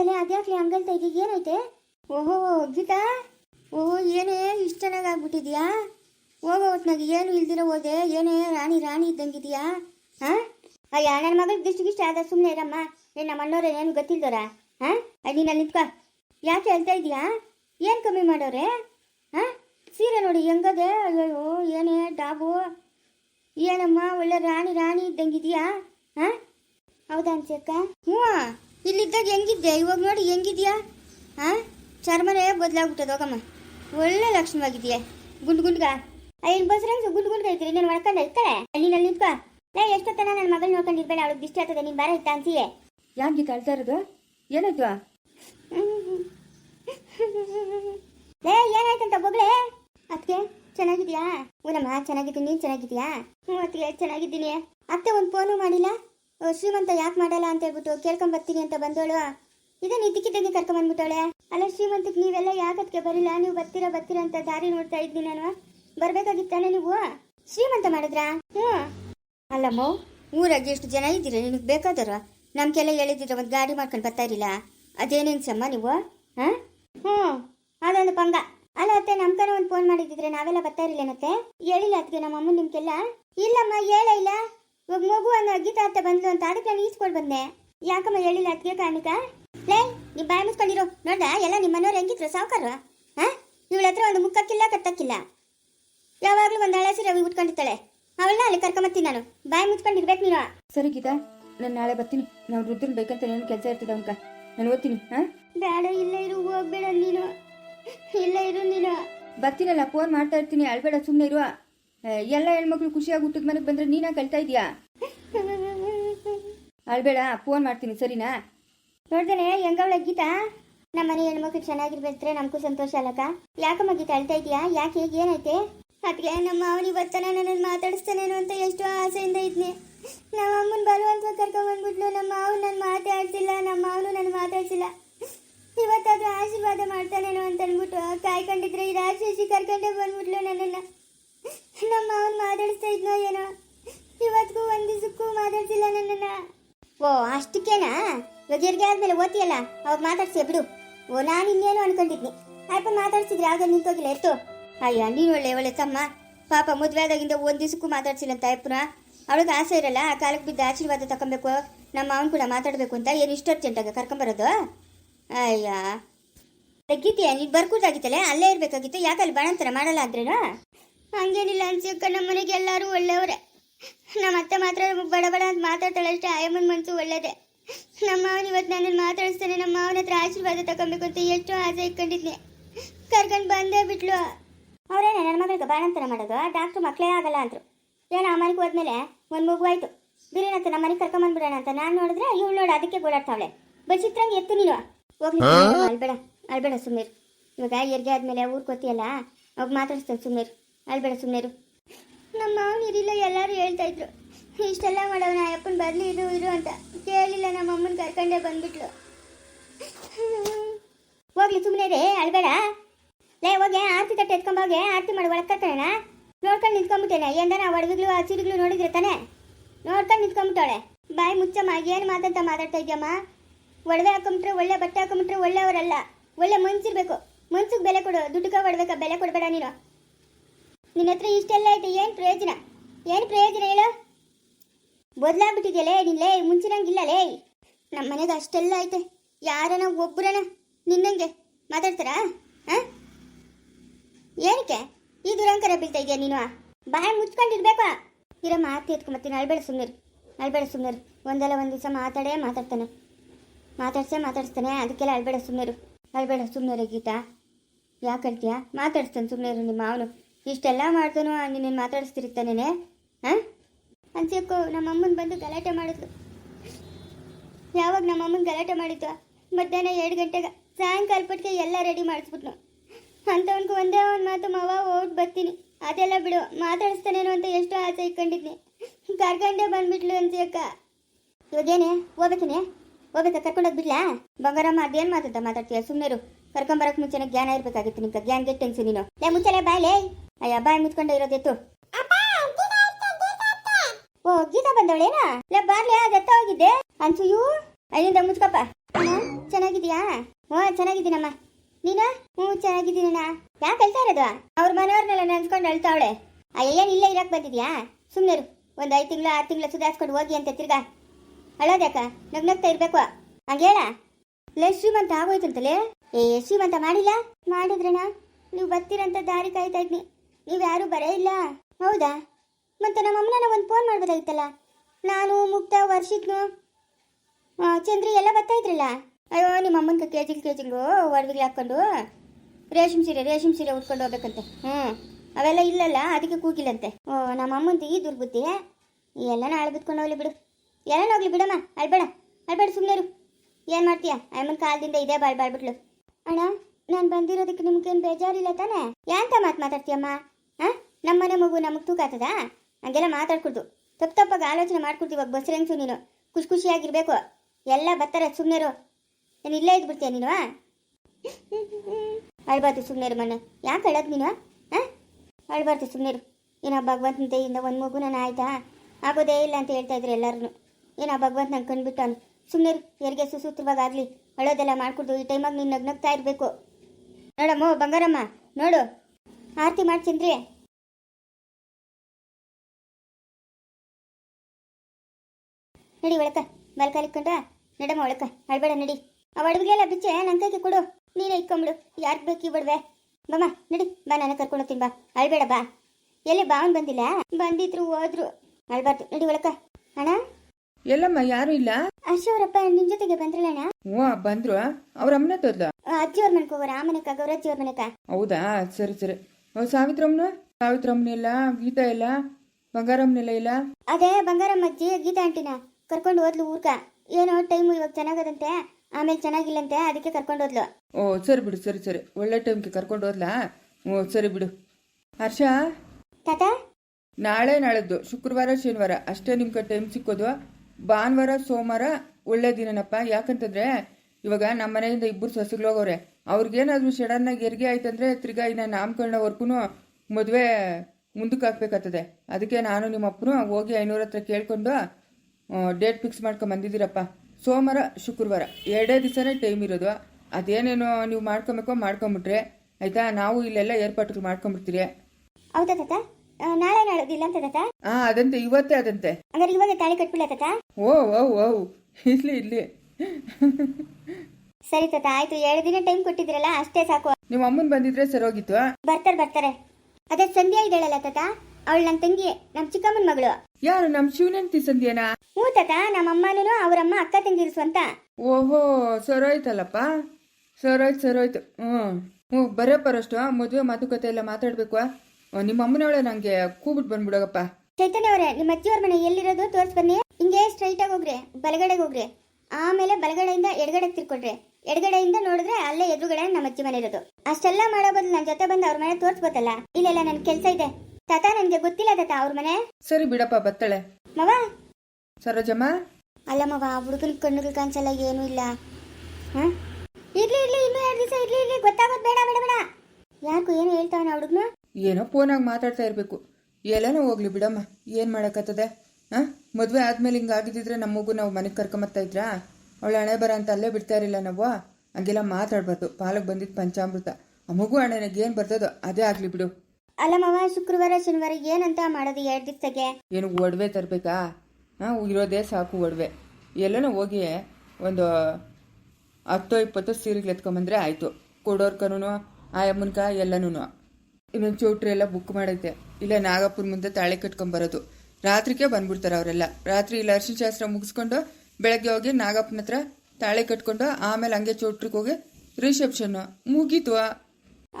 ಬಂದಲೆ ಅದ್ಯಾಕ್ಲಿ ಅಂಗಲ್ ಇದೀಗ ಏನೈತೆ? ಓಹೋ ಗೀತಾ ಓಹೋ, ಏನೇ, ಇಷ್ಟು ಚೆನ್ನಾಗಿ ಆಗ್ಬಿಟ್ಟಿದ್ಯಾ? ಹೋಗೋ ಹೊತ್ನಾಗ ಏನು ಇಲ್ದಿರೋ ಹೋದೆ, ಏನೇ, ರಾಣಿ ರಾಣಿ ಇದ್ದಂಗಿದ್ಯಾ? ಹಾಂ? ಅಯ್ಯ ನನ್ನ ಮಗಳಿಗೆ ದಿಷ್ಟು ಗಿಷ್ಟ ಆದ ಸುಮ್ಮನೆ ಇರಮ್ಮ. ಏನು ನಮ್ಮ ಅಣ್ಣವ್ರ ಏನು ಗೊತ್ತಿಲ್ದೋರ? ಹಾಂ? ನೀನು ಅಲ್ಲಿ ನಿಂತ್ಕೊ. ಯಾಕೆ ಹೇಳ್ತಾ ಇದೀಯಾ ಏನು ಕಮ್ಮಿ ಮಾಡೋರೆ? ಹಾಂ? ಸೀರೆ ನೋಡಿ, ಹೆಂಗದೆ? ಅಯ್ಯೋ ಏನೇ, ಡಾಬು. ಏನಮ್ಮ, ಒಳ್ಳೆ ರಾಣಿ ರಾಣಿ ಇದ್ದಂಗಿದೆಯಾ? ಹಾಂ? ಹೌದಾ ಅನ್ಸಕ್ಕ ಹ್ಞೂ ಇಲ್ಲಿದ್ದಾಗ ಹೆಂಗಿದ್ದೆ ಇವಾಗ ನೋಡಿ ಹೆಂಗಿದ್ಯಾ? ಹಾಂ ಚರ್ಮನೇ ಬದಲಾಗ್ಬಿಟ್ಟದ ಹೋಗಮ್ಮ. ಒಳ್ಳೆ ಲಕ್ಷಣವಾಗಿದೆಯಾ? ಗುಂಡು ಗುಂಡ್ಗ. ಏನು ಬಸ್ರಂಗ್ ಗುಂಡು ಗುಂಡ್ಗ ಐತ್ರಿ ನಾನು ಮಾಡ್ಕೊಂಡು ನೀನು ಅಲ್ಲಿ ನಿಂತ್ಕೊ. ಲೇ ಎಷ್ಟೊತ್ತನ ನನ್ನ ಮಗಳು ನೋಡ್ಕೊಂಡಿರ್ಬೇಡ ಅವಳಿಗೆ ದಿಷ್ಟ ಆಗ್ತದೆ ನೀನು ಬಾರ ಇತ್ತ ಅನ್ಸಿಯೇ ಯಾಕೆ ಕಳ್ತಾ ಇರೋದು? ಏನಾಯ್ತು? ಲೇ ಏನಾಯ್ತಂತ ಬೊಗ್ಳೆ? ಅದಕ್ಕೆ ಚೆನ್ನಾಗಿದ್ಯಾ? ಊನಮ್ಮ ಚೆನ್ನಾಗಿದ್ದೀನಿ ನೀನು ಚೆನ್ನಾಗಿದ್ಯಾ? ಹ್ಞೂ ಅದಕ್ಕೆ ಚೆನ್ನಾಗಿದ್ದೀನಿ. ಅತ್ತೆ ಒಂದು ಫೋನು ಮಾಡಿಲ್ಲ? ಶ್ರೀಮಂತ ಯಾಕೆ ಮಾಡಲ್ಲ ಅಂತ ಹೇಳ್ಬಿಟ್ಟು ಕೇಳ್ಕೊಂಡ್ ಬರ್ತೀನಿ ಅಂತ ಬಂದೋಳು. ಇದನ್ನ ಇದಕ್ಕಿದ್ದಂಗೆ ಕರ್ಕೊಂಡ್ ಬಂದ್ಬಿಟ್ಟಾಳೆ ಅಲ್ಲ ಶ್ರೀಮಂತಕ್ಕೆ ನೀವೆಲ್ಲ ಯಾಕದಕ್ಕೆ ಬರಿಲ್ಲ? ನೀವು ಬರ್ತೀರಾ ಬರ್ತೀರಾ ಅಂತ ದಾರಿ ನೋಡ್ತಾ ಇದ್ದೀನಿ ನಾನು. ಬರ್ಬೇಕಾಗಿತ್ತಾನೆ ನೀವು? ಶ್ರೀಮಂತ ಮಾಡಿದ್ರಾ? ಹ್ಞೂ. ಅಲ್ಲಮ್ಮ, ಊರಾಗಿ ಎಷ್ಟು ಜನ ಇದ್ದೀರ? ನಿನಗೆ ಬೇಕಾದರ ನಮ್ಗೆಲ್ಲ ಹೇಳಿದ್ರೆ ಒಂದು ಗಾಡಿ ಮಾಡ್ಕೊಂಡು ಬರ್ತಾ ಇರಲಿಲ್ಲ. ಅದೇನೇನು ಸಮ್ಮ ನೀವು? ಹಾಂ? ಹ್ಞೂ. ಅದೊಂದು ಪಂಗ. ಅಲ್ಲ ಅತ್ತೆ ನಮ್ಮ ಕಡೆ ಒಂದು ಫೋನ್ ಮಾಡಿದ್ದಿದ್ರೆ ನಾವೆಲ್ಲ ಬರ್ತಾ ಇರಲಿಲ್ಲನತ್ತೆ ಹೇಳಿಲ್ಲ ಅದಕ್ಕೆ ನಮ್ಮ ಅಮ್ಮ ನಿಮ್ಗೆಲ್ಲ? ಇಲ್ಲಮ್ಮ, ಹೇಳೇ ಇಲ್ಲ. ಇವಾಗ ಮಗು ಅನ್ನೋ ಗೀತಾ ಅಂತ ಬಂದ್ಲು ಅಂತ ಅದಕ್ಕೆ ನಾನು ಈಸ್ಕೊಂಡು ಬಂದೆ. ಯಾಕಮ್ಮ ಹೇಳಿಲ್ಲ ಅದಕ್ಕೆ ಕಾರಣಿಕ ಲೇ ನೀವು ಬಾಯಿ ಮುಚ್ಕೊಂಡಿರೋ. ನೋಡ್ದ ಎಲ್ಲ ನಿಮ್ಮ ಮನೆಯವ್ರು ಹೆಂಗಿದ್ರು ಸಾವುಕಾರ? ಹಾಂ? ಇವಳ ಹತ್ರ ಒಂದು ಮುಕ್ಕಕ್ಕಿಲ್ಲ ಕತ್ತಕ್ಕಿಲ್ಲ ಯಾವಾಗಲೂ ಒಂದು ಹಳೆ ಸೀರೆ ಉಟ್ಕೊಂಡಿರ್ತಾಳೆ. ಅವಳನ್ನ ಅಲ್ಲಿ ಕರ್ಕೊಂಬತ್ತೀನಿ ನಾನು. ಬಾಯಿ ಮುಚ್ಕೊಂಡಿರ್ಬೇಕು ನೀನು. ಸರಿ ಗೀತಾ ನಾನು ನಾಳೆ ಬರ್ತೀನಿ. ನಾವು ರುದ್ರನ್ ಬೇಕಂತ ಏನು ಕೆಲಸ ಇರ್ತದೆ ಅವನ್ಕ ನಾನು ಓದ್ತೀನಿ ಹಾಂ? ಬೇಡ ಇಲ್ಲ ಇರು ಹೋಗ್ಬೇಡ ನೀನು. ಇಲ್ಲ ಇರು ನೀನು. ಬರ್ತೀನಲ್ಲ ಫೋನ್ ಮಾಡ್ತಾ ಇರ್ತೀನಿ. ಅಳ್ಬೇಡ ಸುಮ್ಮನೆ ಇರುವ ಎಲ್ಲ ಹೆಣ್ಮಕ್ಳು ಖುಷಿಯಾಗಿ ಊಟದ ಮನೆಗೆ ಬಂದ್ರೆ ನೀನಾ ಕಳ್ತಾ ಇದೀಯಾ ಅಳ್ಬೇಡ ಫೋನ್ ಮಾಡ್ತೀನಿ, ಸರಿನಾ? ನೋಡ್ದೇನೆ, ಹೆಂಗವಳ ಗೀತಾ? ನಮ್ಮ ಮನೆ ಹೆಣ್ಮಕ್ಳು ಚೆನ್ನಾಗಿರ್ಬೇಕ್ರೆ ನಮಗೂ ಸಂತೋಷ ಅಲ್ಲಕ್ಕ. ಯಾಕಮ್ಮ ಗೀತಾ ಅಳ್ತಾ ಇದೀಯಾ ಯಾಕೆ ಏನೈತೆ ಅದಕ್ಕೆ ನಮ್ಮ ಅವನಿ ಬರ್ತಾನೆ, ನನ್ನನ್ನು ಮಾತಾಡಿಸ್ತಾನೇನೋ ಅಂತ ಎಷ್ಟೋ ಆಸೆಯಿಂದ ಇದ್ನಿ. ನಮ್ಮ ಅಮ್ಮನ ಬಲವಂತ ಕರ್ಕೊಂಡ್ಬಂದ್ಬಿಟ್ಲು ನಮ್ಮ ಅವ್ನು ನನ್ನ ಮಾತಾಡ್ಸಿಲ್ಲ ನಮ್ಮ ಅವನು ನನ್ನ ಮಾತಾಡ್ಸಿಲ್ಲ ಇವತ್ತಾದ್ರೂ ಆಶೀರ್ವಾದ ಮಾಡ್ತಾನೇನೋ ಅಂತ ಅಂದ್ಬಿಟ್ಟು ಕಾಯ್ಕೊಂಡಿದ್ರೆ ಈ ರಾಕ್ಷಸಿ ಕರ್ಕೊಂಡೇ ಬಂದ್ಬಿಟ್ಲು ನನ್ನನ್ನು. ನಮ್ಮ ಮಾವನ್ ಮಾತಾಡಿಸ್ತಾ ಇದ್ನೋ ಏನೋ? ಇವತ್ತಿಗೂ ಒಂದ್ ದಿವಸಕ್ಕೂ ಮಾತಾಡ್ತಿಲ್ಲ ನನ್ನನ್ನ. ಓ, ಅಷ್ಟಕ್ಕೇನಾ? ಇವಾಗ ಆದ್ಮೇಲೆ ಓದ್ತಿಯಲ್ಲ ಅವಾಗ ಮಾತಾಡ್ಸಿ, ಬಿಡು. ಓ, ನಾನು ಇನ್ನೇನು ಅನ್ಕೊಂಡಿದ್ನಿ. ಅಯ್ಯಪ್ಪ ಮಾತಾಡ್ಸಿದ್ರೆ ಆಗ ನಿಂತೋಗಿಲ್ಲ ಎತ್ತು ಅಯ್ಯ, ನೀನು ಒಳ್ಳೆ ಒಳ್ಳೆ ತಮ್ಮ. ಪಾಪ ಮದುವೆ ಆದಾಗಿಂದ ಒಂದ್ ದಿವಸಕ್ಕೂ ಮಾತಾಡ್ಸಿಲ್ಲ ಅಂತ ಅಯ್ಯಪ್ಪನ. ಅವಳಿಗೆ ಆಸೆ ಇರಲ್ಲ, ಆ ಕಾಲಕ್ಕೆ ಬಿದ್ದ ಆಶೀರ್ವಾದ ತಗೊಬೇಕು ನಮ್ಮ ಅವನ್ ಕೂಡ ಮಾತಾಡಬೇಕು ಅಂತ ಏನು ಇಷ್ಟು ಅರ್ಜೆಂಟಾಗ ಕರ್ಕೊಂಬರೋದು? ಅಯ್ಯ. ತೆಗಿತೀಯ ನೀನು ಬರ್ಕೂದಾಗಿತ್ತಲ್ಲ ಅಲ್ಲೇ ಇರಬೇಕಾಗಿತ್ತು. ಯಾಕಲ್ಲಿ ಬಾಣಂತರ ಮಾಡಲ್ಲ ಅಂದ್ರೇನು ಹಂಗೇನಿಲ್ಲ ಅನ್ಸಕ್ಕ ನಮ್ಮ ಮನೆಗೆ ಎಲ್ಲರೂ ಒಳ್ಳೆಯವರೇ. ನಮ್ಮ ಅತ್ತೆ ಮಾತ್ರ ಬಡ ಬಡ ಅಂತ ಮಾತಾಡ್ತಾಳೆ ಅಷ್ಟೇ ಆಯಮ್ಮನ ಮನಸ್ಸು ಒಳ್ಳೇದೆ. ನಮ್ಮ ಮಾವನ ಇವತ್ತು ನನ್ನನ್ನು ಮಾತಾಡಿಸ್ತಾನೆ, ನಮ್ಮ ಮಾವನ ಹತ್ರ ಆಶೀರ್ವಾದ ತಗೊಬೇಕು ಅಂತ ಎಷ್ಟು ಆಸೆ ಇಟ್ಕೊಂಡಿದ್ನೆ. ಕರ್ಕೊಂಡು ಬಂದೇ ಬಿಟ್ಲು. ಅವರೇನೆ ನನ್ನ ಮಗಳಿಗೆ ಬಾಣಂತನ ಮಾಡೋದು? ಡಾಕ್ಟ್ರು ಮಕ್ಕಳೇ ಆಗಲ್ಲ ಅಂದರು. ಏನು ಆ ಮನೆಗೆ ಹೋದ್ಮೇಲೆ ಒಂದು ಮಗು ಆಯಿತು ಬಿರಿನಂತ ನಮ್ಮ ಮನೆಗೆ ಕರ್ಕೊಂಬಂದ್ಬಿಡೋಣ ಅಂತ ನಾನು ನೋಡಿದ್ರೆ ಇವಳು ನೋಡಿ ಅದಕ್ಕೆ ಓಡಾಡ್ತಾವಳೆ. ಬಚಿತ್ರಂಗೆ ಎತ್ತು ನೀನು. ಹೋಗ್ಲಿ ಅಲ್ಬೇಡ ಅಲ್ಬೇಡ ಸುಮೀರ್ ಇವಾಗ ಹೆರಿಗೆ ಆದಮೇಲೆ ಊರ್ ಗೊತ್ತಿಯಲ್ಲ ಅವಾಗ ಮಾತಾಡಿಸ್ತೇನೆ ಸುಮ್ಮನೆ ಅಲ್ಬೇಡ ಸುಮ್ಮನೆ ನಮ್ಮ ಮಾವನ ಇರಿಲ್ಲ ಎಲ್ಲರೂ ಹೇಳ್ತಾ ಇದ್ರು. ಇಷ್ಟೆಲ್ಲ ಮಾಡೋಣ ಅಪ್ಪನ ಬರಲಿ, ಇರು ಇರು ಅಂತ. ಕೇಳಿಲ್ಲ, ನಮ್ಮ ಅಮ್ಮನ ಕರ್ಕೊಂಡೆ ಬಂದ್ಬಿಟ್ಲು. ಹೋಗ್ಲಿ ಸುಮ್ಮನೆ ರೇ ಅಳ್ಬೇಡ. ಲೇ, ಹೋಗಿ, ಆರತಿ ತಟ್ಟೆ ಎತ್ಕೊಂಬೋಗೆ ಆರತಿ ಮಾಡಿ, ಒಳಗೆ ಕರ್ಕೊಳ್ಳೋಣ ನೋಡ್ಕೊಂಡು ನಿಂತ್ಕೊಂಡ್ಬಿಟ್ಟೇನೆ. ಎಂದನ ಒಡವಿಗ್ಲು ಹಸಿರುಗಳು ನೋಡಿದ್ರೆ ತಾನೆ? ನೋಡ್ಕೊಂಡು ನಿಂತ್ಕೊಂಡ್ಬಿಟ್ಟವಳೆ. ಬಾಯಿ ಮುಚ್ಚಮ್ಮ, ಏನು ಮಾತಾಡ್ತಾ ಮಾತಾಡ್ತಾ ಇದೆಯಮ್ಮ? ಒಡವೆ ಹಾಕೊಂಬಿಟ್ರೆ, ಒಳ್ಳೆ ಬಟ್ಟೆ ಹಾಕೊಂಬಿಟ್ರೆ, ಒಳ್ಳೆಯವರಲ್ಲ. ಒಳ್ಳೆ ಮನ್ಸಿರ್ಬೇಕು. ಮನ್ಸಿಗೆ ಬೆಲೆ ಕೊಡು. ದುಡ್ಡುಗ ಒಡಬೇಕಾ ಬೆಲೆ ಕೊಡಬೇಡ ನೀನು. ನಿನ್ನ ಹತ್ರ ಇಷ್ಟೆಲ್ಲ ಐತೆ, ಏನು ಪ್ರಯೋಜನ? ಏನು ಪ್ರಯೋಜನ ಹೇಳು? ಬದಲಾಗ್ಬಿಟ್ಟಿದೆಯಲ್ಲೇ ನೀನು ಲೇ, ಮುಂಚಿನಂಗಿಲ್ಲ ಲೇ. ನಮ್ಮ ಮನೆಗೆ ಅಷ್ಟೆಲ್ಲ ಐತೆ. ಯಾರನ ಒಬ್ಬರನ ನಿನ್ನಂಗೆ ಮಾತಾಡ್ತಾರಾ? ಹಾಂ? ಏನಕ್ಕೆ? ಈ ದುರಂಕರ ಬೀಳ್ತಾ ಇದೆಯಾ ನೀನು? ಬಾಯಿ ಮುಚ್ಕೊಂಡಿರ್ಬೇಕಾ ಇರೋ ಮಾತು ಎತ್ಕೊಂಬತ್ತೀನಿ ಅಳ್ಬೇಡ ಸುಮ್ಮನೆ ಅಳ್ಬೇಡ ಸುಮ್ಮನೆ ಒಂದಲ್ಲ ಒಂದು ದಿವಸ ಮಾತಾಡೇ ಮಾತಾಡ್ತಾನೆ. ಮಾತಾಡ್ಸೇ ಮಾತಾಡಿಸ್ತಾನೆ. ಅದಕ್ಕೆಲ್ಲ ಅಳ್ಬೇಡ ಸುಮ್ಮನೆ ಅಳ್ಬೇಡ ಸುಮ್ಮನೆ ಗೀತಾ. ಯಾಕೆ ಹೇಳ್ತೀಯಾ ಮಾತಾಡಿಸ್ತಾನೆ ಸುಮ್ಮನೆ ನಿಮ್ಮ ಅವನು ಇಷ್ಟೆಲ್ಲ ಮಾಡ್ತಾನು ನಿನ್ನ ಮಾತಾಡಿಸ್ತಿರ್ತಾನೇನೆ ಹಾಂ? ಅನ್ಸಕ್ಕೋ ನಮ್ಮ ಅಮ್ಮನ ಬಂದು ಗಲಾಟೆ ಮಾಡಿದ್ಲು. ಯಾವಾಗ ನಮ್ಮ ಅಮ್ಮನ ಗಲಾಟೆ ಮಾಡಿದ್ದು ಮಧ್ಯಾಹ್ನ ಎರಡು ಗಂಟೆಗೆ, ಸಾಯಂಕಾಲ ಪಟ್ಟಿಗೆ ಎಲ್ಲ ರೆಡಿ ಮಾಡಿಸ್ಬಿಟ್ನು. ಅಂಥವನ್ಗೂ ಒಂದೇ ಒಂದು ಮಾತು, ಮಾವ ಓಟ್ ಬರ್ತೀನಿ. ಅದೆಲ್ಲ ಬಿಡು, ಮಾತಾಡಿಸ್ತಾನೇನೋ ಅಂತ ಎಷ್ಟೋ ಆಸೆ ಇಟ್ಕೊಂಡಿದ್ನಿ. ಕರ್ಗಂಡೆ ಬಂದ್ಬಿಟ್ಲು ಅನ್ಸಕ್ಕ ಇವಾಗೇನೆ ಹೋಗ್ಬೇಕೇನೆ ಹೋಗ್ಬೇಕಾ ಕರ್ಕೊಂಡೋಗಿ ಬಿಡ್ಲಾ? ಬಂಗಾರಮ್ಮ, ಅದೇನು ಮಾತಾಡ್ತ ಮಾತಾಡ್ತೀಯ? ಸುಮ್ಮನೆ ಕರ್ಕೊಂಬರಕ್ ಮುಂಚೆನೆ ಜ್ಞಾನ ಇರ್ಬೇಕಾಗಿತ್ತು ನಿಮ್ಗೆ. ಜ್ಞಾನ ಗೆ ಟೆನ್ಸು ನೀನು. ಲೇ ಮುಂಚೆನೆ ಬಾಯ್ಲೇ ಅಯ್ಯ, ಬಾಯ್ ಮುತ್ಕೊಂಡು ಇರೋದೆತ್ತು ಓ, ಗೀತಾ ಬಂದವಳೇನಾ? ಲೇ, ಬಾರ್ಲೆ ಅದೆತ್ತ ಹೋಗಿದ್ದೆ. ಅಂಚುಯು ಅಲ್ಲಿಂದ ಮುಚ್ಕಪ್ಪ. ಚೆನ್ನಾಗಿದ್ಯಾ ಹ್ಞೂ, ಚೆನ್ನಾಗಿದ್ದೀನಮ್ಮ. ನೀನ? ಹ್ಞೂ ಚೆನ್ನಾಗಿದ್ದೀನಣ್ಣ ಯಾಕೆ ಹೇಳ್ತಾ ಇರೋದು? ಅವ್ರ ಮನೆಯವ್ರನ್ನೆಲ್ಲ ನೆನ್ಸ್ಕೊಂಡು ಅಳ್ತಾವಳೆ. ಅಯ್ಯ ಇಲ್ಲೇ ಇರಕ್ಕೆ ಬಂದಿದ್ಯಾ? ಸುಮ್ಮನೆ ಒಂದು ಐದು ತಿಂಗಳು, ಆರು ತಿಂಗಳು ಸುಧಾರಿಸ್ಕೊಂಡು ಹೋಗಿ ಅಂತ ತಿರ್ಗಾ. ಅಳೋದ್ಯಾಕ ನಗ್ ನಗ್ತಾ ಇರ್ಬೇಕು. ಹಂಗೇಳ ಲೇ ಶ್ರೀಮಂತ ಆಗೋಯ್ತಂತಲೇ? ಏ ಶ್ರೀಮಂತ ಮಾಡಿಲ್ಲ? ಮಾಡಿದ್ರಣ ನೀವು ಬರ್ತೀರಂತ ದಾರಿ ಕಾಯ್ತಾ ಇದ್ನಿ. ನೀವು ಯಾರು ಬರೇ ಇಲ್ಲ. ಹೌದಾ? ಮತ್ತೆ ನಮ್ಮ ಅಮ್ಮನ ಒಂದು ಫೋನ್ ಮಾಡ್ಬೋದಾಗಿತ್ತಲ್ಲ? ನಾನು ಮುಕ್ತ ವರ್ಷಿಕ್ನು ಆ, ಚಂದ್ರಿ ಎಲ್ಲ ಬರ್ತಾ ಇದ್ರಲ್ಲ? ಅಯ್ಯೋ ನಿಮ್ಮ ಅಮ್ಮನ ಕೇಜಿಲ್ ಕೇಜಿಂಗು ಒಡವಿಗೆ ಹಾಕ್ಕೊಂಡು ರೇಷ್ಮೆ ಸೀರೆ ರೇಷ್ಮೆ ಸೀರೆ ಉಟ್ಕೊಂಡು ಹೋಗ್ಬೇಕಂತೆ. ಹ್ಞೂ ಅವೆಲ್ಲ ಇಲ್ಲಲ್ಲ ಅದಕ್ಕೆ ಕೂಗಿಲ್ಲಂತೆ. ಓ ನಮ್ಮ ಅಮ್ಮಂದು ಈ ದುರ್ಬುದ್ಧಿ ಎಲ್ಲ ನಾಳೆ ಬಿತ್ಕೊಂಡು ಹೋಗ್ಲಿ ಬಿಡು. ಎಲ್ಲನ ಹೋಗ್ಲಿ ಬಿಡಮ್ಮ, ಅಳ್ಬೇಡ ಅಳ್ಬೇಡ ಸುಮ್ಮನೆ ಏನು ಮಾಡ್ತೀಯ? ಅಮ್ಮನ ಕಾಲದಿಂದ ಇದೇ ಬಾಳ್ ಬಾಳ್ಬಿಟ್ಲು. ಅಣ್ಣ, ನಾನು ಬಂದಿರೋದಕ್ಕೆ ನಿಮ್ಗೇನು ಬೇಜಾರಿಲ್ಲ ತಾನೇ? ಯಾಂತ ಮಾತು ಮಾತಾಡ್ತೀಯಮ್ಮ? ಹಾಂ ನಮ್ಮನೆ ಮಗು ನಮಗೆ ತೂಕ ಆಗ್ತದಾ? ಹಂಗೆಲ್ಲ ಮಾತಾಡ್ಕೊಡ್ದು. ತಪ್ಪು ತಪ್ಪಾಗಿ ಆಲೋಚನೆ ಮಾಡ್ಕೊಡ್ತೀವಿ ಇವಾಗ ಬಸ್ರೆಂಗ್ಸು ನೀನು. ಖುಷಿ ಖುಷಿಯಾಗಿರ್ಬೇಕು. ಎಲ್ಲ ಬರ್ತಾರೆ ಸುಮ್ಮನೆರು ನಾನು ಇಲ್ಲೇ ಇದ್ಬಿಡ್ತೀಯ ನೀನು ಅಳ್ಬಾರ್ದು ಸುಮ್ಮನೆರು ಮನೆ ಯಾಕೆ ಅಳೋದು ನೀನು ಹಾಂ ಅಳ್ಬಾರ್ದು ಸುಮ್ಮನೆರು ಏನೋ ಭಗವಂತನ ದಯಿಂದ ಒಂದು ಮಗು ನಾನು ಆಯ್ತಾ? ಆಗೋದೇ ಇಲ್ಲ ಅಂತ ಹೇಳ್ತಾ ಇದ್ರು ಎಲ್ಲರೂ ಏನೋ ಭಗವಂತ ನಂಗೆ ಕಂಡುಬಿಟ್ಟಾನು ಸುಮ್ಮನೆ ಯಾರಿಗೆ ಸುಸೂತ್ರವಾಗಲಿ ಅಳೋದೆಲ್ಲ ಮಾಡಿಕೊಡ್ದು, ಈ ಟೈಮಾಗ ನೀನು ನಗ್ನಗ್ತಾ ಇರಬೇಕು. ನೋಡಮ್ಮ, ಬಂಗಾರಮ್ಮ, ನೋಡು. ಆರತಿ ಮಾಡ್ತೀನ್ರಿ ನಡಿ ಒಳಕ ಬಲ್ಕಾಲಿಕ್ಕೊಂಡ ನಡಮ್ಮ ಒಳಕ, ಅಳ್ಬೇಡ, ನಡಿ. ಆ ಅಡುಗೆಲ್ಲ ಬಿಚ್ಚೆ ನನ್ನ ಕೈಗೆ ಕೊಡು. ನೀನೇ ಇಕ್ಕೊಂಬಿಡು ಯಾರಿಗೆ ಬೇಕು ಬಿಡ್ವೆ? ಬಮ್ಮ, ನಡಿ, ಬಾ, ನಾನು ಕರ್ಕೊಂಡು ತಿನ್ ಬಾ. ಅಳ್ಬೇಡ, ಬಾ. ಎಲ್ಲಿ ಬಾವನ್ ಬಂದಿಲ್ಲ? ಬಂದಿದ್ರು, ಹೋದ್ರು. ಅಳ್ಬಾರ್ದು, ನಡಿ ಒಳಕ. ಅಣ್ಣ? ಎಲ್ಲಮ್ಮ ಯಾರು ಇಲ್ಲ? ಹರ್ಷವರಪ್ಪ ನಿನ್ ಜೊತೆಗೆ ಬಂದ್ರಲ್ಲಣ್ಣ ಓ ಬಂದ್ರು? ಅವ್ರ ಅಮ್ಮನ ತೋದ್ಲ ಅಜ್ಜಿಯವ್ರ ಮನೆಗೆ ಹೋಗೋರ? ಆ ಮನೆಕ ಗೌರಜ್ಜಿಯವ್ರ ಮನೆಕ ಹೌದಾ? ಸರಿ ಸರಿ. ಓ ಸಾವಿತ್ರಮ್ಮನ? ಸಾವಿತ್ರಮ್ಮನ ಇಲ್ಲ? ಗೀತಾ ಇಲ್ಲ? ಬಂಗಾರಮ್ಮನೆಲ್ಲ ಇಲ್ಲ ಅದೇ ಬಂಗಾರಮ್ಮ ಅಜ್ಜಿ ಗೀತಾ ಆಂಟಿನ. ಕರ್ಕೊಂಡು ಹೋದ್ಲು ಊರ್ಕ ಏನೋ ಟೈಮ್ ಇವಾಗ ಚೆನ್ನಾಗದಂತೆ. ಆಮೇಲೆ ಚೆನ್ನಾಗಿಲ್ಲಂತೆ ಅದಕ್ಕೆ ಕರ್ಕೊಂಡು ಹೋದ್ಲು. ಓ ಸರಿ ಬಿಡು ಸರಿ ಸರಿ. ಒಳ್ಳೆ ಟೈಮ್ಗೆ ಕರ್ಕೊಂಡು ಹೋದ್ಲಾ? ಓ ಸರಿ ಬಿಡು. ಹರ್ಷ? ತಾತ? ನಾಳೆ ನಾಳೆದ್ದು. ಶುಕ್ರವಾರ ಶನಿವಾರ. ಅಷ್ಟೇ ನಿಮ್ಗೆ ಟೈಮ್ ಸಿಕ್ಕೋದು? ಭಾನುವಾರ, ಸೋಮವಾರ ಒಳ್ಳೆ ದಿನನಪ್ಪ. ಯಾಕಂತಂದ್ರೆ, ಇವಾಗ ನಮ್ಮ ಮನೆಯಿಂದ ಇಬ್ಬರು ಸೊಸೆಗಳು ಹೋಗೋರೆ. ಅವ್ರಿಗೇನಾದ್ರೂ ಸಡನ್ನಾಗಿ ಹೆರಿಗೆ ಆಯ್ತಂದ್ರೆ ತಿರ್ಗಾ ಇನ್ನು ನಾಮಕರಣವರೆಗೂ ಮದುವೆ ಮುಂದಕ್ಕೆ ಹಾಕ್ಬೇಕಾಗ್ತದೆ. ಅದಕ್ಕೆ ನಾನು ನಿಮ್ಮ ಅಪ್ಪನು ಹೋಗಿ ಐನೂರ ಹತ್ರ ಕೇಳ್ಕೊಂಡು ಡೇಟ್ ಫಿಕ್ಸ್ ಮಾಡ್ಕೊಂಡು ಬಂದಿದ್ದೀರಪ್ಪ. ಸೋಮವಾರ, ಶುಕ್ರವಾರ. ಎರಡೇ ದಿವಸನೇ ಟೈಮ್ ಇರೋದು. ಅದೇನೇನೋ ನೀವು ಮಾಡ್ಕೊಬೇಕೋ ಮಾಡ್ಕೊಂಬಿಟ್ರೆ, ಆಯಿತಾ? ನಾವು ಇಲ್ಲೆಲ್ಲ ಏರ್ಪಾಟ್ಗಳು ಮಾಡ್ಕೊಂಬಿಡ್ತೀರಿ. ಹೌದಾ ನಾಳೆ ನಡೆದಿಲ್ಲ ಅಂತ ತಾತ? ಹಾ ಅದಂತೆ ಇವತ್ತೇ ಅದಂತೆ. ಹಂಗಾರೆ ಇವಾಗ ತಾಳಿ ಕಟ್ಬಿಡ ತಾತ? ಓ ಓ ಓ ಇಲ್ಲಿ ಇಲ್ಲಿ ಸರಿ ತಾತ ಆಯ್ತು ಎರಡು ದಿನ ಟೈಮ್ ಕೊಟ್ಟಿದ್ರಲ್ಲ ಅಷ್ಟೇ ಸಾಕು. ನಿಮ್ಮ ಅಮ್ಮನ್ ಬಂದಿದ್ರೆ ಸರೋಗಿತ್ತು ಬರ್ತಾರೆ ಬರ್ತಾರೆ. ಅದೇ ಸಂಧ್ಯಾ ಇದ್ದಾಳಲ್ಲ ತಾತ? ಅವಳು ನನ್ನ ತಂಗಿ ನಮ್ಮ ಚಿಕ್ಕಮ್ಮನ ಮಗಳು. ಯಾರು ನಮ್ ಶಿವನಂತಿ ಸಂಧ್ಯನಾ? ಹ್ಞೂ ತಾತ ನಮ್ಮ ಅಮ್ಮನೂ ಅವರಮ್ಮ ಅಕ್ಕ ತಂಗಿರು ಸ್ವಂತ ಓಹೋ ಸರೋಯ್ತಲ್ಲಪ್ಪ ಸರೋಯ್ತು ಸರೋಯ್ತು ಹ್ಞೂ ಹ್ಞೂ ಬರೋಷ್ಟು ಮದುವೆ ಮಾತುಕತೆ ಎಲ್ಲ ಮಾತಾಡ್ಬೇಕು ನಿಮ್ಮ ಅಮ್ಮನವಳೆ ನಂಗೆ ಕೂಬಿಟ್ಟು ಬಂದ್ಬಿಡೋಗಪ್ಪ. ಚೈತನ್ಯ ಅವರೇ ನಿಮ್ಮ ಅಜ್ಜಿಯವ್ರ ಮನೆ ಎಲ್ಲಿರೋದು ತೋರ್ಸ್ ಬನ್ನಿ. ಹಿಂಗೆ ಸ್ಟ್ರೈಟ್ ಆಗಿ ಹೋಗ್ರಿ ಬಲಗಡೆಗೆ ಹೋಗ್ರಿ. ಆಮೇಲೆ ಬಲಗಡೆಯಿಂದ ಎಡಗಡೆಗೆ ತಿರ್ಕೊಡ್ರಿ ಎಡಗಡೆಯಿಂದ ನೋಡಿದ್ರೆ ಅಲ್ಲೇ ಎದುರುಗಡೆ ನಮ್ಮ ಅಜ್ಜಿ ಮನೆ ಇರೋದು. ಅಷ್ಟೆಲ್ಲ ಮಾಡೋ ಬದಲು ನನ್ನ ಜೊತೆ ಬಂದು ಅವ್ರ ಮನೆ ತೋರ್ಸ್ಬೋದಲ್ಲ ಇಲ್ಲೆಲ್ಲ ನನ್ನ ನನ್ ಕೆಲಸ ಇದೆ. ತಾತ ನನ್ಗೆ ಗೊತ್ತಿಲ್ಲ ತಾತ ಅವ್ರ ಮನೆ. ಸರಿ ಬಿಡಪ್ಪ ಬತ್ತಳೆ. ಮವ? ಸರೋಜಮ್ಮ? ಅಲ್ಲ ಮವ ಹುಡುಗನ ಕಣ್ಣುಗಳು ಕಾಣಿಸಲ್ಲ ಏನೂ ಇಲ್ಲ. ಹಾ? ಇರ್ಲಿ ಇರ್ಲಿ ಇನ್ನೂ ಎರಡು ದಿವಸ ಇರ್ಲಿ ಇರ್ಲಿ. ಗೊತ್ತಾಗೋದು ಬೇಡ ಬೇಡ ಬೇಡ. ಯಾಕೋ ಏನು ಹೇಳ್ತಾವನ ಹುಡುಗನು? ಏನೋ ಫೋನಾಗಿ ಮಾತಾಡ್ತಾ ಇರಬೇಕು. ಎಲ್ಲನೂ ಹೋಗ್ಲಿ ಬಿಡಮ್ಮ ಏನು ಮಾಡೋಕ್ಕತ್ತದೆ ಹಾಂ ಮದುವೆ ಆದಮೇಲೆ ಹಿಂಗೆ ಆಗಿದ್ದಿದ್ರೆ ನಮ್ಮ ಮಗು ನಾವು ಮನೆಗೆ ಕರ್ಕೊಂಬತ್ತಾ ಇದ್ರಾ? ಅವಳು ಹಣೆ ಬರ ಅಂತ ಅಲ್ಲೇ ಬಿಡ್ತಾ ಇರಲಿಲ್ಲ ನಾವು? ಹಂಗೆಲ್ಲ ಮಾತಾಡ್ಬಾರ್ದು ಪಾಲಕ್ ಬಂದಿದ್ದು ಪಂಚಾಮೃತ. ಆ ಮಗು ಹಣೆನಾಗ ಏನು ಬರ್ತದೋ ಅದೇ ಆಗಲಿ ಬಿಡು. ಅಲ್ಲ ಮಾವ ಶುಕ್ರವಾರ ಶನಿವಾರ ಏನಂತ ಮಾಡೋದು ಎರಡು ದಿವಸಕ್ಕೆ? ಏನು ಒಡವೆ ತರಬೇಕಾ? ಹಾಂ ಇರೋದೇ ಸಾಕು ಒಡವೆ. ಎಲ್ಲನೂ ಹೋಗಿ ಒಂದು ಹತ್ತೋ ಇಪ್ಪತ್ತೋ ಸೀರೆಗಳು ಎತ್ಕೊಂಬಂದ್ರೆ ಆಯಿತು. ಕೊಡೋರ್ಕನೂ ಆಯಮ್ಮನ್ಕ ಎಲ್ಲನೂ ಇನ್ನೊಂದು ಚೌಟ್ರಿ ಎಲ್ಲ ಬುಕ್ ಮಾಡೈತೆ. ಇಲ್ಲ ನಾಗಪ್ಪನ ಮುಂದೆ ತಾಳೆ ಕಟ್ಕೊಂಬರೋದು ರಾತ್ರಿಗೆ ಬಂದ್ಬಿಡ್ತಾರೆ ಅವರೆಲ್ಲ. ರಾತ್ರಿ ಇಲ್ಲ ಅರ್ಶಿನ ಶಾಸ್ತ್ರ ಮುಗಿಸ್ಕೊಂಡು ಬೆಳಗ್ಗೆ ಹೋಗಿ ನಾಗಪ್ಪನ ಹತ್ರ ತಾಳೆ ಕಟ್ಕೊಂಡು ಆಮೇಲೆ ಹಂಗೆ ಚೌಟ್ರಿಗೆ ಹೋಗಿ ರಿಸೆಪ್ಷನ್ ಮುಗೀತು.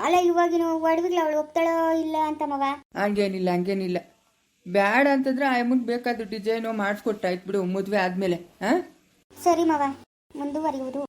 ಅಲ್ಲ ಇವಾಗಿನ ಒಡವಿಗ್ಲ ಅವಳು ಒಪ್ತಾಳೋ ಇಲ್ಲ ಅಂತ ಮಗ? ಹಂಗೇನಿಲ್ಲ ಹಂಗೇನಿಲ್ಲ. ಬ್ಯಾಡ ಅಂತಂದ್ರೆ ಆಯಮ್ಮನ್ ಬೇಕಾದ ಡಿಸೈನು ಮಾಡಿಸ್ಕೊಟ್ಟಾಯ್ತು ಬಿಡು ಮದುವೆ ಆದ್ಮೇಲೆ ಹಾಂ? ಸರಿ ಮವ ಮುಂದುವರಿಯುವುದು.